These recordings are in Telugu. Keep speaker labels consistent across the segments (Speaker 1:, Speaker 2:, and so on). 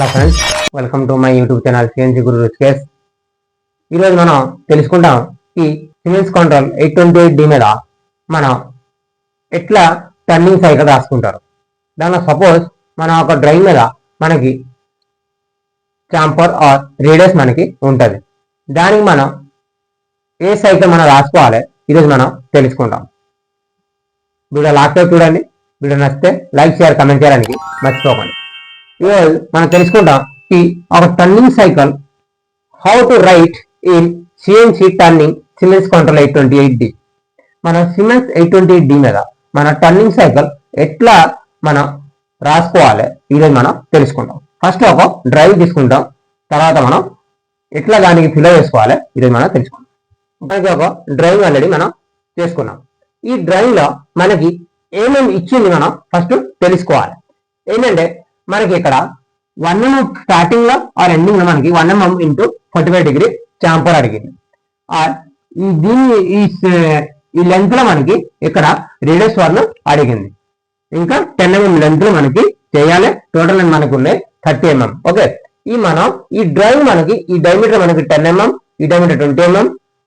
Speaker 1: Hello friends welcome to my YouTube channel CNC Guru రుచికేస్ ఈరోజు మనం తెలుసుకుంటాం ఈ Siemens control eight twenty eight D మీద మనం ఎట్లా టర్నింగ్ సైకిల్ రాసుకుంటారు. దానిలో సపోజ్ మన ఒక డ్రైవ్ మీద మనకి చాంపర్ ఆర్ రీడర్స్ మనకి ఉంటుంది. దానికి మనం ఏ సైకిల్ మనం రాసుకోవాలి? ఈరోజు మనం తెలుసుకుంటాం. వీడియో లాస్ట్ చూడండి. వీడియో నచ్చితే లైక్ షేర్ కమెంట్ చేయడానికి మర్చిపోకండి. మనం తెలుసుకుంటాం ఈ ఒక turning cycle how to write in CNC turning Siemens control eight twenty eight D మన Siemens eight twenty eight D మీద మన టర్నింగ్ సైకిల్ ఎట్లా మనం రాసుకోవాలి? ఈరోజు మనం తెలుసుకుంటాం. ఫస్ట్ ఒక డ్రైవ్ తీసుకుంటాం. తర్వాత మనం ఎట్లా దానికి ఫిలో చేసుకోవాలి ఈరోజు మనం తెలుసుకుంటాం. మనకి ఒక డ్రైవ్ ఆల్రెడీ మనం చేసుకున్నాం. ఈ డ్రైవ్లో మనకి ఏమేమి ఇచ్చింది మనం ఫస్ట్ తెలుసుకోవాలి. ఏంటంటే మనకి ఇక్కడ వన్ ఎం స్టార్టింగ్లో ఆర్ ఎండింగ్లో మనకి one MM into forty five degree chamfer అడిగింది. ఆర్ ఈ దీన్ని ఈ ఈ లెంత్లో మనకి ఇక్కడ రేడియస్ వాళ్ళు అడిగింది. ఇంకా టెన్ ఎంఎం లెంత్లో మనకి చేయాలి. టోటల్ లెంత్ మనకు ఉన్నాయి థర్టీ ఎంఎం ఓకే ఈ మనం ఈ డ్రైవ్ మనకి ఈ డైమీటర్ మనకి టెన్ ఎంఎం ఈ diameter twenty m m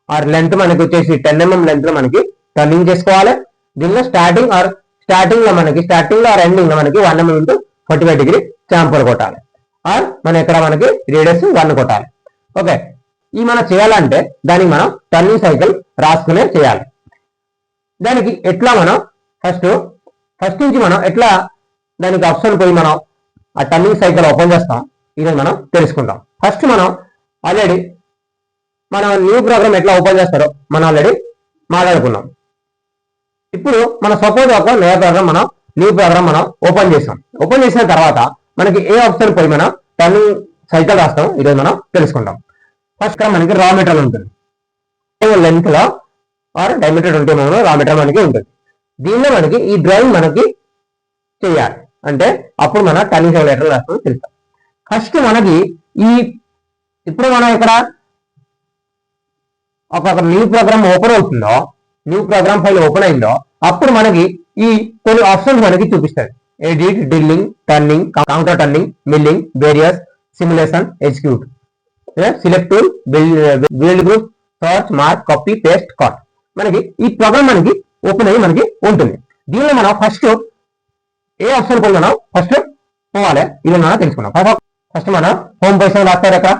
Speaker 1: or length మనకి వచ్చేసి టెన్ ఎంఎం లెంత్లో మనకి టర్నింగ్ చేసుకోవాలి. దీనిలో స్టార్టింగ్ ఆర్ స్టార్టింగ్లో మనకి స్టార్టింగ్లో ఆర్ ఎండింగ్లో మనకి one MM into forty five degree chamfer కొట్టాలి. ఆర్ మన ఇక్కడ మనకి రేడియస్ వన్ కొట్టాలి. ఓకే ఈ మనం చేయాలంటే దానికి మనం టర్నింగ్ సైకిల్ రాసుకునే చేయాలి. దానికి ఎట్లా మనం ఫస్ట్ ఫస్ట్ నుంచి మనం ఎట్లా దానికి ఆప్షన్ పోయి మనం ఆ టర్నింగ్ సైకిల్ ఓపెన్ చేస్తాం ఈరోజు మనం తెలుసుకుంటాం ఫస్ట్ మనం ఆల్రెడీ మనం న్యూ ప్రోగ్రామ్ ఎట్లా ఓపెన్ చేస్తారో మనం ఆల్రెడీ మాట్లాడుకున్నాం. ఇప్పుడు మన సపోజ్ ఒక న్యూ ప్రోగ్రామ్ మనం న్యూ ప్రోగ్రామ్ మనం ఓపెన్ చేసాం. ఓపెన్ చేసిన తర్వాత మనకి ఏ ఆప్షన్ పోయి మనం టర్నింగ్ సైకిల్ రాస్తాం? ఈరోజు మనం తెలుసుకుంటాం ఫస్ట్ మనకి రా మెటీరియల్ ఉంటుంది. లెంత్లో ఆర్ డైమీటర్ ట్వంటీ మనం రా మెటీరియల్ మనకి ఉంటుంది. దీనిలో మనకి ఈ డ్రాయింగ్ మనకి చేయాలి. అంటే అప్పుడు మన టర్నింగ్ సైకిల్ ఎట్లా రాస్తామో తెలుస్తాం. ఫస్ట్ మనకి ఈ ఇప్పుడు మనం ఇక్కడ ఒక న్యూ ప్రోగ్రామ్ ఓపెన్ అవుతుందో న్యూ ప్రోగ్రామ్ ఫైల్ ఓపెన్ అయిందో అప్పుడు మనకి ఈ కొన్ని ఆప్షన్స్ మనకి చూపిస్తాయి edit drilling turning counter turning milling various simulation execute select tool build group search mark copy paste cut మనకి ఈ ప్రోగ్రామ్ మనకి ఓపెన్ అయ్యి మనకి ఉంటుంది దీనిలో మనం ఫస్ట్ ఏ ఆప్షన్ కూడా మనం ఫస్ట్ పోవాలి ఇది మనం తెలుసుకున్నాం ఫస్ట్ మనం హోమ్ పొజిషన్ రాస్తారు అక్కడ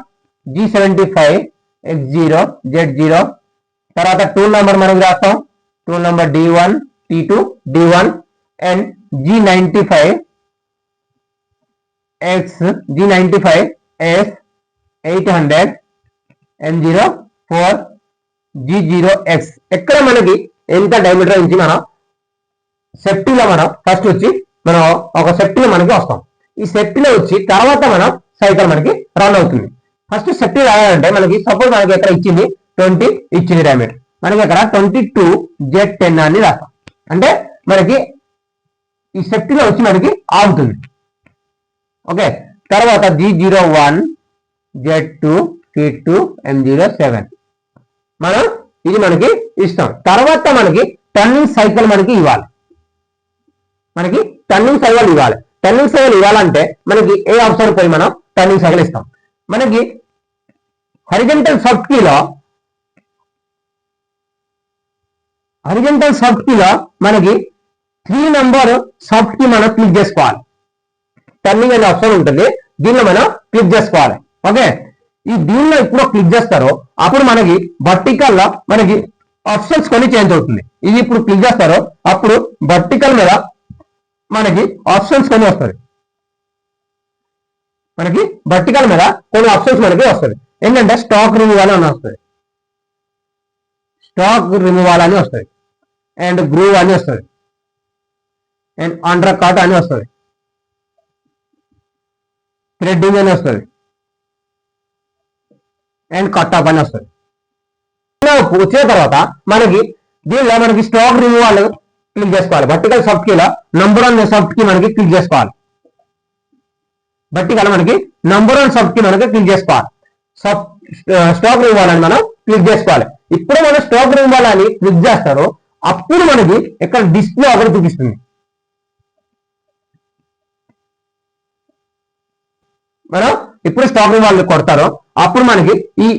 Speaker 1: G seventy five X zero Z zero తర్వాత టూల్ నెంబర్ మనకి రాస్తాం tool number D one T two D one and G ninety five X G ninety five S eight hundred N zero four G zero X ఎక్కడ మనకి ఎంత డైమీటర్ నుంచి మనం సెఫ్టీలో మనం ఫస్ట్ వచ్చి మనం ఒక సెఫ్టీలో మనకి వస్తాం. ఈ సెఫ్టీలో వచ్చి తర్వాత మనం సైకిల్ మనకి రన్ అవుతుంది. ఫస్ట్ సెఫ్టీ రావాలంటే మనకి సపోజ్ మనకి ఎక్కడ ఇచ్చింది? ట్వంటీ ఇచ్చింది డైమీటర్ మనకి అక్కడ ట్వంటీ టూ జెడ్ టెన్ అని రాస్తాం. అంటే మనకి ఈ సెఫ్టీలో వచ్చి మనకి ఆగుతుంది. ఓకే తర్వాత G zero one Z two K two M zero seven మనం ఇది మనకి ఇస్తాం. తర్వాత మనకి టర్నింగ్ సైకిల్ మనకి ఇవ్వాలి. మనకి టర్నింగ్ సైకిల్ ఇవ్వాలి. టర్నింగ్ సైకిల్ ఇవ్వాలంటే మనకి ఏ ఆప్షన్ పోయి మనం టర్నింగ్ సైకిల్ ఇస్తాం. మనకి హరిజెంటల్ సాఫ్ట్ కీలో హరిజంటల్ సాఫ్ట్ కీలో మనకి త్రీ నెంబర్ సాఫ్ట్ కీ మనం క్లిక్ చేసుకోవాలి. టర్నింగ్ అనే ఆప్షన్ ఉంటుంది. దీనిలో మనం క్లిక్ చేసుకోవాలి. ఓకే ఈ దీనిలో ఇప్పుడు క్లిక్ చేస్తారో అప్పుడు మనకి వర్టికల్లో మనకి ఆప్షన్స్ కొన్ని చేంజ్ అవుతుంది. ఇది ఇప్పుడు క్లిక్ చేస్తారో అప్పుడు వర్టికల్ మీద మనకి ఆప్షన్స్ కొన్ని వస్తుంది మనకి వర్టికల్ మీద కొన్ని ఆప్షన్స్ మనకి వస్తుంది ఏంటంటే స్టాక్ రిమూవల్ అని వస్తుంది స్టాక్ రిమూవల్ అని వస్తుంది అండ్ గ్రూవ్ అని వస్తుంది. అండ్ అండర్ కట్ అని వస్తుంది. థ్రెడ్డింగ్ అని వస్తుంది. అండ్ కట్టాప్ అని వస్తుంది. వచ్చిన తర్వాత మనకి దీనిలో మనకి స్టాక్ రిమూవల్ క్లిక్ చేసుకోవాలి. వర్టికల్ సాఫ్ట్ కీలో నంబర్ వన్ సాఫ్ట్ కీ మనకి క్లిక్ చేసుకోవాలి. వర్టికల్ మనకి నంబర్ వన్ సాఫ్ట్ కీ మనకి క్లిక్ చేసుకోవాలి. స్టాక్ రిమూవల్ అని మనం క్లిక్ చేసుకోవాలి. ఇప్పుడు మనం స్టాక్ రిమూవల్ అని క్లిక్ చేస్తారో అప్పుడు మనకి ఇక్కడ డిస్ప్లే అక్కడ చూపిస్తుంది. మనం ఇప్పుడు స్టాక్ వాళ్ళు కొడతారో. అప్పుడు మనకి ఈ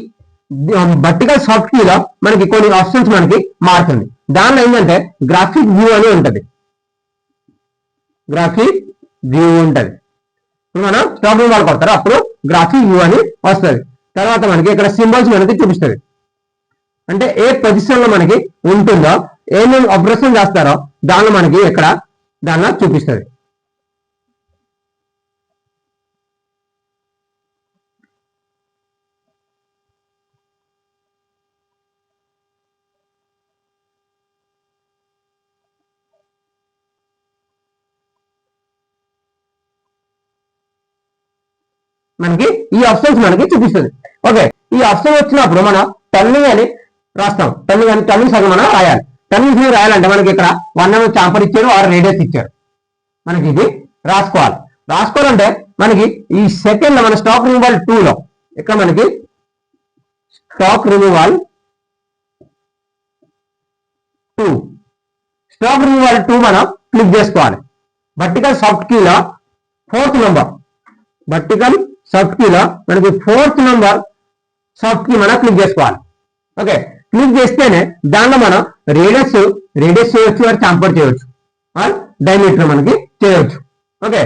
Speaker 1: బట్టికల్ సాఫ్ట్ కీలో మనకి కొన్ని ఆప్షన్స్ మనకి మారుతుంది. దానిలో ఏంటంటే గ్రాఫిక్ వ్యూ అని ఉంటుంది. గ్రాఫిక్ వ్యూ ఉంటుంది. ఇప్పుడు మనం స్టాక్ వాళ్ళు కొడతారు. అప్పుడు గ్రాఫిక్ వ్యూ అని వస్తుంది. తర్వాత మనకి ఇక్కడ సింబల్స్ మనకి చూపిస్తుంది. అంటే ఏ పొజిషన్లో మనకి ఉంటుందో ఏమేమి ఆపరేషన్ చేస్తారో దానిలో మనకి ఇక్కడ దానిలో చూపిస్తుంది. మనకి ఈ ఆప్షన్స్ మనకి చూపిస్తుంది. ఓకే ఈ ఆప్షన్ వచ్చినప్పుడు మనం టర్నింగ్ అని రాస్తాం. టర్నింగ్ అని టర్నింగ్ సగం మనం రాయాలి. కనీసం రాయాలంటే మనకి ఇక్కడ వన్ ఎంఎం చాంపర్ ఇచ్చారు ఆరు రేడియస్ ఇచ్చారు. మనకి ఇది రాసుకోవాలి. రాసుకోవాలంటే మనకి ఈ సెకండ్లో మన స్టాక్ రిమూవల్ టూ లో ఇక్కడ మనకి stock removal two. Stock removal two మనం క్లిక్ చేసుకోవాలి. వర్టికల్ సాఫ్ట్ కీలో ఫోర్త్ నెంబర్. వర్టికల్ సాఫ్ట్ కీలో మనకి ఫోర్త్ నెంబర్ సాఫ్ట్ కీ మనం క్లిక్ చేసుకోవాలి. ఓకే. క్లిక్ చేస్తేనే దానిలో మనం రేడియస్ రేడియస్ చేయొచ్చు మరి చాంపర్ చేయొచ్చు. డైమీటర్ మనకి చేయొచ్చు. ఓకే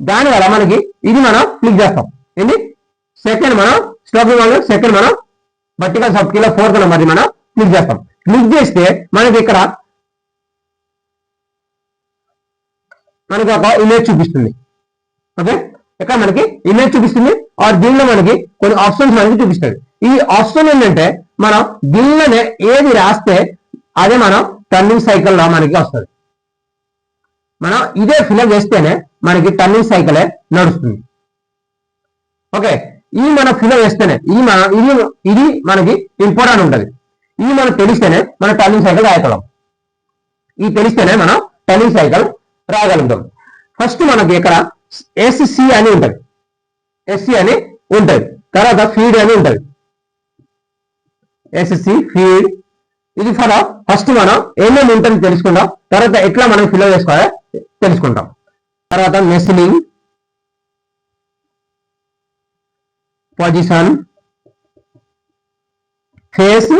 Speaker 1: దానివల్ల మనకి ఇది మనం క్లిక్ చేస్తాం. ఏంటి సెకండ్ మనం స్టాక్ వాళ్ళు. సెకండ్ మనం వర్టికల్ సాఫ్ట్ కీలో ఫోర్త్ నెంబర్ మనం క్లిక్ చేస్తాం. క్లిక్ చేస్తే మనకి ఇక్కడ మనకి ఒక ఇమేజ్ చూపిస్తుంది. ఓకే ఇక్కడ మనకి ఇమేజ్ చూపిస్తుంది. ఆర్ దీనిలో మనకి కొన్ని ఆప్షన్స్ మనకి చూపిస్తుంది ఈ ఆప్షన్ ఏంటంటే మనం దీనిలోనే ఏది రాస్తే అదే మనం టర్నింగ్ సైకిల్ రామానికి మనకి వస్తుంది. మనం ఇదే ఫిలప్ చేస్తేనే మనకి టర్నింగ్ సైకిలే నడుస్తుంది. ఓకే ఈ మనం ఫిలప్ చేస్తేనే ఈ మన ఇది ఇది మనకి ఇంపార్టెంట్ ఉంటుంది. ఇది మనం తెలిస్తేనే మన టర్నింగ్ సైకిల్ రాయగలం. ఇది తెలిస్తేనే మనం టర్నింగ్ సైకిల్ రాయగలుగుతాం. ఫస్ట్ మనకి ఇక్కడ ఎస్సి అని ఉంటుంది. ఎస్సి అని ఉంటుంది. తర్వాత ఫీడ్ అని ఉంటుంది. ఎస్ఎస్సి ఫీడ్ ఇది ఫర్ ఫస్ట్ మనం ఏమేమి ఉంటుంది తెలుసుకుందాం. తర్వాత ఎట్లా మనం ఫిల్ చేసుకోవాలో తెలుసుకుంటాం. తర్వాత మెస్లింగ్ position face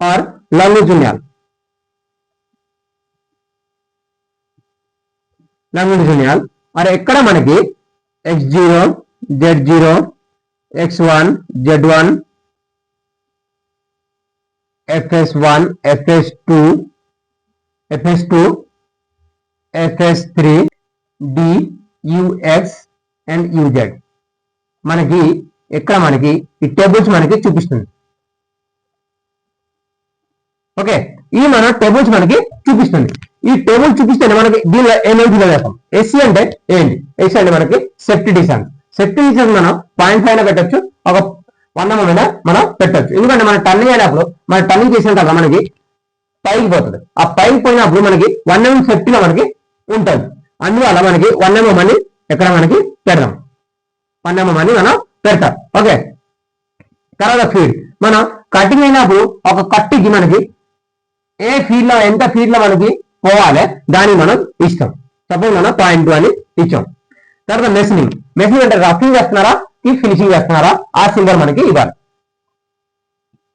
Speaker 1: or longitudinal longitudinal మరి ఎక్కడ మనకి? X zero Z zero X one Z one FS one FS two FS two FS three D UX and UZ మనకి ఇక్కడ మనకి ఈ టేబుల్స్ మనకి చూపిస్తుంది. ఓకే ఈ మన టేబుల్స్ మనకి చూపిస్తుంది. ఈ టేబుల్ చూపిస్తే మనకి దీనిలో ఏమేమి ఫిల్ చేస్తాం ఎస్సీ అంటే ఏంటి? ఎస్సీ అంటే మనకి సెఫ్టీ డిస్టెన్స్ సెఫ్టీ డిస్టెన్స్ మనం పాయింట్ ఫైవ్ పెట్టచ్చు. ఒక వంద మీద మనం పెట్టచ్చు. ఎందుకంటే మనం టర్నింగ్ అయినప్పుడు మనం టర్నింగ్ చేసిన తర్వాత మనకి పైకి పోతుంది. ఆ పైకి పోయినప్పుడు మనకి వన్ ఎంఎం సెఫ్టీలో మనకి ఉంటుంది. అందువల్ల మనకి వన్ ఎంఎం అని ఎక్కడ మనకి పెడదాం. వన్ ఎంఎం అని మనం పెడతాం. ఓకే? తర్వాత ఫీడ్. మనం కటింగ్ అయినప్పుడు ఒక కట్టికి మనకి ఏ ఫీల్డ్లో ఎంత ఫీల్డ్లో మనకి పోవాలి దాన్ని మనం ఇస్తాం. సపోజ్ మనం పాయింట్ అని ఇచ్చాం. తర్వాత మెషినింగ్. మెషినింగ్ అంటే రఫింగ్ చేస్తున్నారా? ఈ ఫినిషింగ్ చేస్తున్నారా? ఆ సింబల్ మనకి ఇవ్వాలి.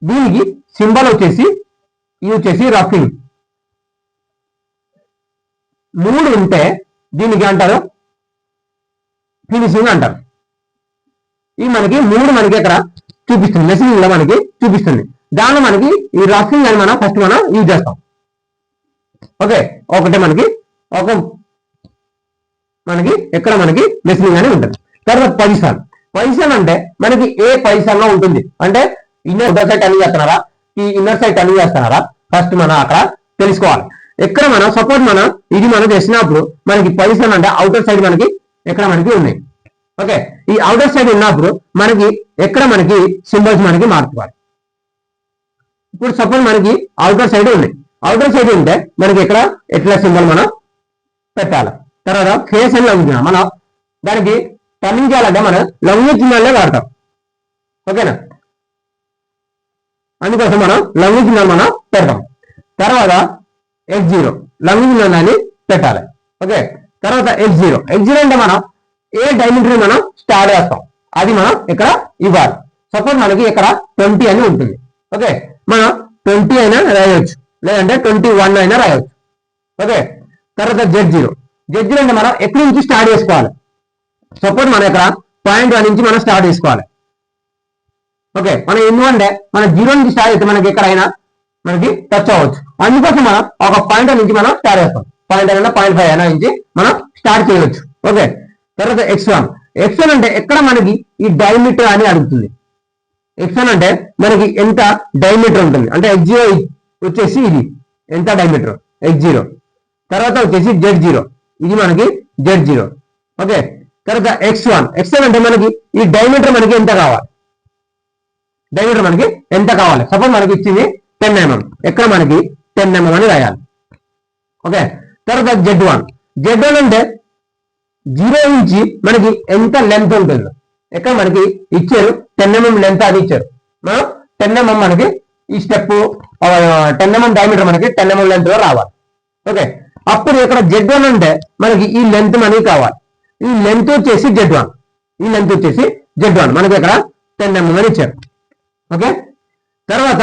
Speaker 1: దీనికి సింబల్ వచ్చేసి ఇది వచ్చేసి రఫింగ్. మూడు ఉంటే దీనికి అంటారు ఫినిషింగ్ అంటారు. ఇది మనకి మూడు మనకి ఇక్కడ చూపిస్తుంది. మెషినింగ్లో మనకి చూపిస్తుంది. దానిలో మనకి ఈ రఫింగ్ అని మనం ఫస్ట్ మనం యూజ్ చేస్తాం. ఓకే ఒకటే మనకి ఒక మనకి ఎక్కడ మనకి మెషినింగ్ అని ఉంటుంది. తర్వాత పది సార్లు. పొజిషన్ అంటే మనకి ఏ పొజిషన్లో ఉంటుంది? అంటే ఇన్నర్ సైడ్ టర్నింగ్ చేస్తున్నారా? ఈ ఇన్నర్ సైడ్ టర్నింగ్ చేస్తున్నారా? ఫస్ట్ మనం అక్కడ తెలుసుకోవాలి. ఎక్కడ మనం సపోజ్ మనం ఇది మనం చేసినప్పుడు మనకి పొజిషన్ అంటే అవుటర్ సైడ్ మనకి ఎక్కడ మనకి ఉన్నాయి? ఓకే ఈ అవుటర్ సైడ్ ఉన్నప్పుడు మనకి ఎక్కడ మనకి సింబల్స్ మనకి మార్చుకోవాలి. ఇప్పుడు సపోజ్ మనకి అవుటర్ సైడ్ ఉన్నాయి అవుటర్ సైడ్ ఉంటే మనకి ఇక్కడ ఎట్లా సింబల్ మనం పెట్టాలి? తర్వాత ఫేస్ అని లవ్ మనం. దానికి టర్నింగ్ చేయాలంటే మనం లవ్ని వాడతాం. ఓకేనా? అందుకోసం మనం లంగ్వేజ్ చిన్న మనం పెడతాం. తర్వాత ఎక్స్ జీరో లవ్ని చిన్న అని పెట్టాలి. ఓకే? తర్వాత ఎక్స్ జీరో ఎక్స్ జీరో అంటే మనం ఏ డైమెన్షన్ మనం స్టార్ట్ చేస్తాం? అది మనం ఇక్కడ ఇవ్వాలి. సపోజ్ మనకి ఇక్కడ ట్వంటీ అని ఉంటుంది. ఓకే? మనం ట్వంటీ అయినా రాయవచ్చు లేదంటే ట్వంటీ వన్ అయినా రాయవచ్చు ఓకే? తర్వాత జెడ్ జీరో జెడ్ జీరో అంటే మనం ఎక్కడి నుంచి స్టార్ట్ చేసుకోవాలి? సపోజ్ మన ఇక్కడ పాయింట్ వన్ నుంచి మనం స్టార్ట్ చేసుకోవాలి. ఓకే మనం ఎందుకంటే మన జీరో నుంచి స్టార్ట్ అయితే మనకి ఎక్కడైనా మనకి టచ్ అవ్వచ్చు. అందుకోసం మనం ఒక పాయింట్ నుంచి మనం స్టార్ట్ చేస్తాం. పాయింట్ అయినా పాయింట్ ఫైవ్ అయినా నుంచి మనం స్టార్ట్ చేయవచ్చు ఓకే తర్వాత ఎక్స్ వన్ ఎక్స్ వన్ అంటే ఎక్కడ మనకి ఈ డైమీటర్ అని అడుగుతుంది. ఎక్స్ వన్ అంటే మనకి ఎంత డైమీటర్ ఉంటుంది? అంటే ఎక్స్ జీరో వచ్చేసి ఇది. ఎంత డైమీటర్ ఎక్స్ జీరో తర్వాత వచ్చేసి జెడ్ జీరో ఇది మనకి జెడ్ జీరో ఓకే తర్వాత ఎక్స్ వన్ ఎక్స్ వన్ అంటే మనకి ఈ డైమీటర్ మనకి ఎంత కావాలి? డైమీటర్ మనకి ఎంత కావాలి? సపోజ్ మనకి ఇచ్చింది టెన్ ఎంఎం mm. ఎక్కడ మనకి టెన్ ఎంఎం mm అని రాయాలి. ఓకే తర్వాత జెడ్ వన్ జెడ్ వన్ అంటే జీరో నుంచి మనకి ఎంత లెంత్ ఉంటుందో? ఎక్కడ మనకి ఇచ్చారు? టెన్ ఎంఎం లెంత్ అది ఇచ్చారు. మనం టెన్ ఎంఎం mm మనకి ఈ స్టెప్ టెన్ ఎంఎం డైమీటర్ మనకి టెన్ ఎంఎం లెంత్లో రావాలి. ఓకే అప్పుడు ఇక్కడ జెడ్ వన్ అంటే మనకి ఈ లెంత్ మనకి కావాలి. ఈ లెంత్ వచ్చేసి జెడ్ వన్ ఈ లెంత్ వచ్చేసి జెడ్ వన్ మనకి ఇక్కడ టెన్ ఎంఎం అని ఇచ్చారు. ఓకే తర్వాత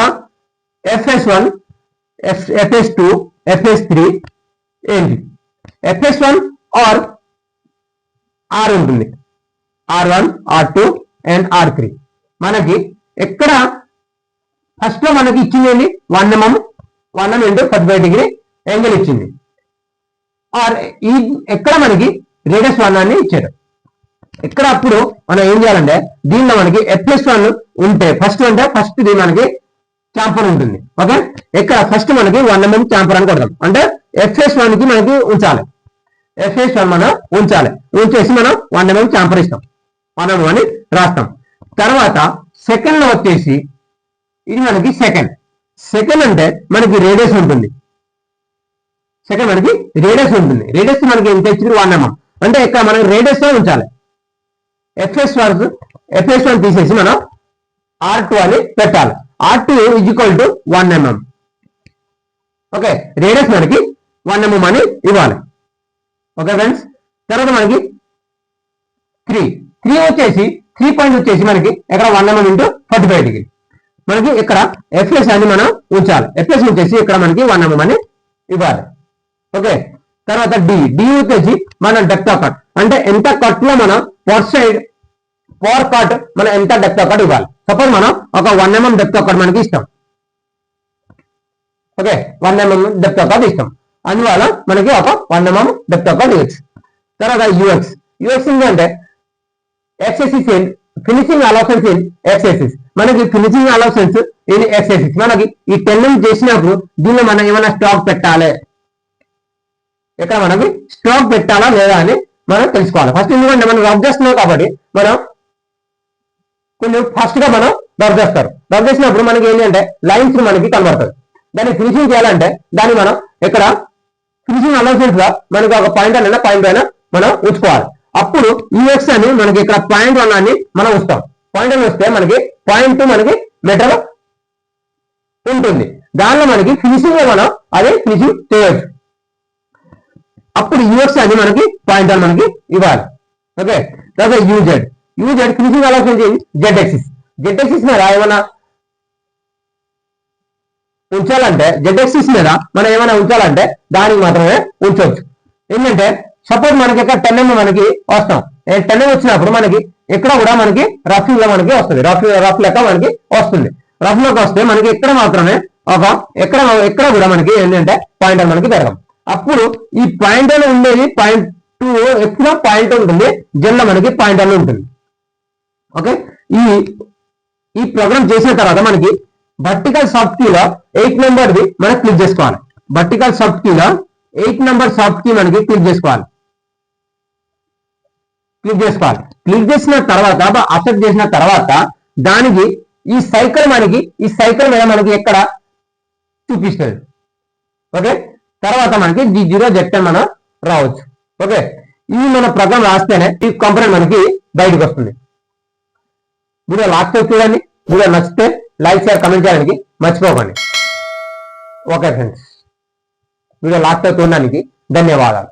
Speaker 1: FS one F FS two FS three ఏంటి? ఎఫ్ఎస్ వన్ ఆర్ ఆర్ ఉంటుంది. R one R two and R three మనకి ఎక్కడ ఫస్ట్లో మనకి ఇచ్చింది ఏంటి? One mm one mm into forty degree angle ఇచ్చింది. ఆర్ ఈ ఎక్కడ మనకి రేడియస్ వన్ అని ఇచ్చారు. ఇక్కడ అప్పుడు మనం ఏం చేయాలంటే దీనిలో మనకి ఎఫ్ఎస్ వన్ ఉంటే ఫస్ట్ అంటే ఫస్ట్ ఇది మనకి చాంపర్ ఉంటుంది. ఓకే ఇక్కడ ఫస్ట్ మనకి వన్ ఎంఎం చాంపర్ అని కొడదాం. అంటే ఎఫ్ఎస్ వన్కి మనకి ఉంచాలి. ఎఫ్ఎస్ వన్ మనం ఉంచాలి. ఉంచేసి మనం వన్ ఎంఎం చాంపర్ ఇస్తాం. వన్ ఎంఎం mm అని రాస్తాం. తర్వాత సెకండ్లో వచ్చేసి ఇది మనకి సెకండ్ సెకండ్ అంటే మనకి రేడియస్ ఉంటుంది. సెకండ్ మనకి రేడియస్ ఉంటుంది. రేడియస్ మనకి ఎంత ఇచ్చింది? One MM mm. అంటే ఇక్కడ మనం రేడియస్లో ఉంచాలి. ఎఫ్ఎస్ వరకు ఎఫ్ఎస్ వన్ తీసేసి మనం ఆర్ టూ అని పెట్టాలి. R two is equal to one mm okay radius మనకి వన్ ఎంఎం mm అని ఇవ్వాలి. ఓకే ఫ్రెండ్స్ తర్వాత మనకి త్రీ త్రీ వచ్చేసి త్రీ పాయింట్ వచ్చేసి మనకి ఇక్కడ one mm into forty five degree మనకి ఇక్కడ ఎఫ్ఎస్ అని మనం ఉంచాలి. ఎఫ్ఎస్ వచ్చేసి ఇక్కడ మనకి వన్ ఎంఎం mm అని ఇవ్వాలి. ఓకే తర్వాత డి డి వచ్చేసి మన డెప్త్ ఆఫ్ కట్ అంటే ఎంత కట్లో మనం పర్ సైడ్ పవర్ కట్ మనం ఎంత డెప్త్ ఆఫ్ కట్ ఇవ్వాలి. సపోజ్ మనం ఒక one MM depth of cut మనకి ఇస్తాం. Okay one mm depth of cut ఇస్తాం. అందువల్ల మనకి ఒక one MM depth of cut ఇవ్వచ్చు తర్వాత యుఎక్స్ యుఎక్స్ అంటే X axis in finishing allowance in X axis మనకి ఫినిషింగ్ అలౌసెన్స్ ఇన్ ఎక్సెసిస్ మనకి ఈ టెన్ mm చేసినప్పుడు దీనిలో మనం ఏమైనా స్టాక్ పెట్టాలి. ఇక్కడ మనకి స్టాక్ పెట్టాలా లేదా అని మనం తెలుసుకోవాలి. ఫస్ట్ ఎందుకంటే మనం రబ్ చేస్తున్నాం కాబట్టి మనం కొంచెం ఫస్ట్గా మనం రబ్ చేస్తారు. రబ్ చేసినప్పుడు మనకి ఏంటంటే లైన్స్ మనకి కనబడుతుంది దాన్ని ఫినిషింగ్ చేయాలంటే దాన్ని మనం ఇక్కడ ఫినిషింగ్ అలౌసెన్స్గా మనకి ఒక పాయింట్ అయినా పాయింట్ అయినా మనం ఉంచుకోవాలి. అప్పుడు యూఎక్స్ అని మనకి ఇక్కడ పాయింట్ వన్ అని మనం ఉంచుతాం. పాయింట్ వన్ వస్తే మనకి పాయింట్ మనకి మెటర్ ఉంటుంది. దానిలో మనకి ఫినిషింగ్లో మనం అది ఫినిషింగ్ చేయవచ్చు అప్పుడు యూఎక్స్ అది మనకి పాయింట్ అని మనకి ఇవ్వాలి. ఓకే? తర్వాత UZ. UZ finishing allowance Z axis Z axis మీద ఏమైనా ఉంచాలంటే జెడ్ ఎక్సిస్ మీద మనం ఏమైనా ఉంచాలంటే దానికి మాత్రమే ఉంచవచ్చు ఏంటంటే సపోజ్ మనకి ఇక్కడ టెన్ ఎంఎం మనకి వస్తాం. టెన్ ఎంఎం వచ్చినప్పుడు మనకి ఎక్కడ కూడా మనకి రఫ్లో మనకి వస్తుంది. రఫ్ రఫ్ లెక్క మనకి వస్తుంది. రఫ్లోకి వస్తే మనకి ఇక్కడ మాత్రమే ఒక ఎక్కడ ఎక్కడ కూడా మనకి ఏంటంటే పాయింట్ మనకి పెరగం అప్పుడు ఈ పాయింట్ అని ఉండేది పాయింట్ టూ ఎక్కువ పాయింట్ ఉంటుంది. జెల్లో మనకి పాయింట్ అని ఉంటుంది. ఓకే? ఈ ఈ ప్రోగ్రామ్ చేసిన తర్వాత మనకి వర్టికల్ సాఫ్ట్ కీలో ఎయిట్ నెంబర్ది మనం క్లిక్ చేసుకోవాలి. వర్టికల్ సాఫ్ట్ కీలో ఎయిట్ నెంబర్ సాఫ్ట్ కీ మనకి క్లిక్ చేసుకోవాలి. క్లిక్ చేసుకోవాలి. క్లిక్ చేసిన తర్వాత అసెప్ట్ చేసిన తర్వాత దానికి ఈ సైకిల్ మనకి ఈ సైకిల్ మీద మనకి ఎక్కడ చూపిస్తుంది. ఓకే? తర్వాత మనకి జీ జీరో జెడ్ టెన్ మనం రావచ్చు. ఓకే ఇది మన ప్రోగ్రామ్ రాస్తేనే ఈ కంపెనీ మనకి బయటకు వస్తుంది. వీడియో లాస్ట్ చూడండి. వీడియో నచ్చితే లైక్ షేర్ కమెంట్ చేయడానికి మర్చిపోకండి. ఓకే ఫ్రెండ్స్ వీడియో లాస్ట్ చూడడానికి ధన్యవాదాలు.